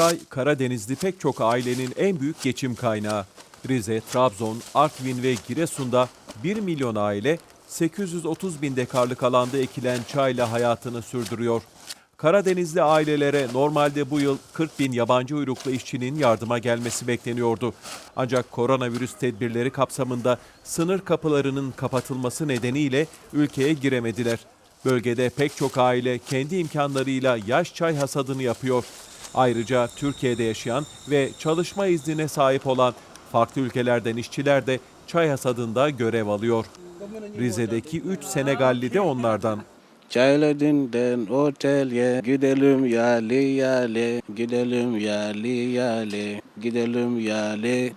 Çay, Karadenizli pek çok ailenin en büyük geçim kaynağı. Rize, Trabzon, Artvin ve Giresun'da 1 milyon aile 830 bin dekarlık alanda ekilen çayla hayatını sürdürüyor. Karadenizli ailelere normalde bu yıl 40 bin yabancı uyruklu işçinin yardıma gelmesi bekleniyordu. Ancak koronavirüs tedbirleri kapsamında sınır kapılarının kapatılması nedeniyle ülkeye giremediler. Bölgede pek çok aile kendi imkanlarıyla yaş çay hasadını yapıyor. Ayrıca Türkiye'de yaşayan ve çalışma iznine sahip olan farklı ülkelerden işçiler de çay hasadında görev alıyor. Rize'deki 3 Senegalli de onlardan. Çayladin'den otele gidelim yale yale gidelim yale yale gidelim yale.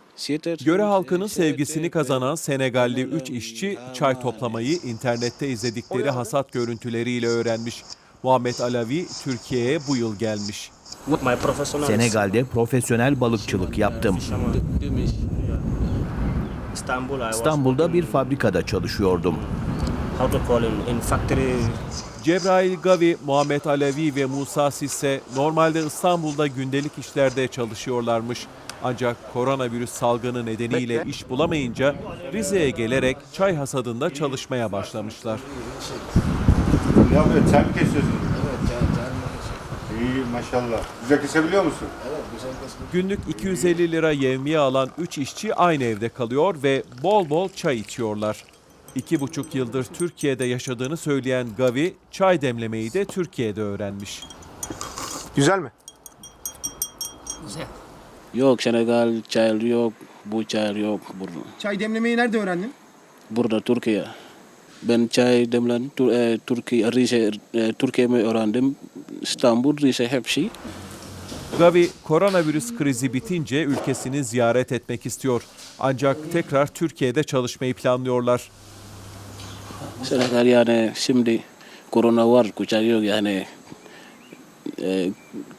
Göre halkının sevgisini kazanan Senegalli 3 işçi çay toplamayı internette izledikleri hasat görüntüleriyle öğrenmiş. Muhammed Alavi Türkiye'ye bu yıl gelmiş. Senegal'de profesyonel balıkçılık yaptım. İstanbul'da bir fabrikada çalışıyordum. Cebrail Gavi, Muhammed Alevi ve Musa Sisse normalde İstanbul'da gündelik işlerde çalışıyorlarmış. Ancak koronavirüs salgını nedeniyle iş bulamayınca Rize'ye gelerek çay hasadında çalışmaya başlamışlar. Ne yapıyorsun? Sen mi kesiyorsun? Evet, İyi maşallah. Güzel kesebiliyor musun? Günlük 250 lira yevmiye alan 3 işçi aynı evde kalıyor ve bol bol çay içiyorlar. İki buçuk yıldır Türkiye'de yaşadığını söyleyen Gavi, çay demlemeyi de Türkiye'de öğrenmiş. Güzel mi? Yok Senegal çay yok bu çay yok burada. Çay demlemeyi nerede öğrendin? Burada Türkiye. Ben çay demlen Tur e, Türkiye Rize e, Türkiye'mi öğrendim. İstanbul Rize hepsi. Gavi, koronavirüs krizi bitince ülkesini ziyaret etmek istiyor. Ancak tekrar Türkiye'de çalışmayı planlıyorlar. Senegal yani şimdi korona var kucak yok yani. E,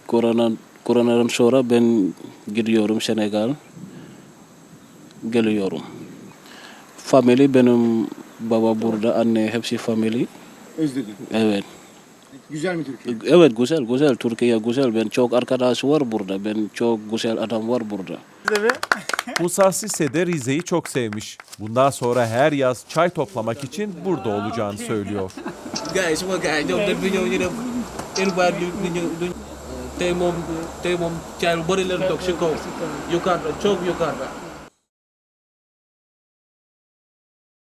korona koronadan sonra ben gidiyorum Senegal. Geliyorum. Family benim baba burada, anne hepsi family. Özledim. Evet. Güzel mi Türkiye? Evet güzel güzel Türkiye güzel. Ben çok arkadaş var burada. Ben çok güzel adam var burada. Musa Sisse de Rize'yi çok sevmiş. Bundan sonra her yaz çay toplamak için burada olacağını söylüyor. gars semua gars jom dan dunia như đâu em qua dunia dunia tê mồm tê mồm chai bơi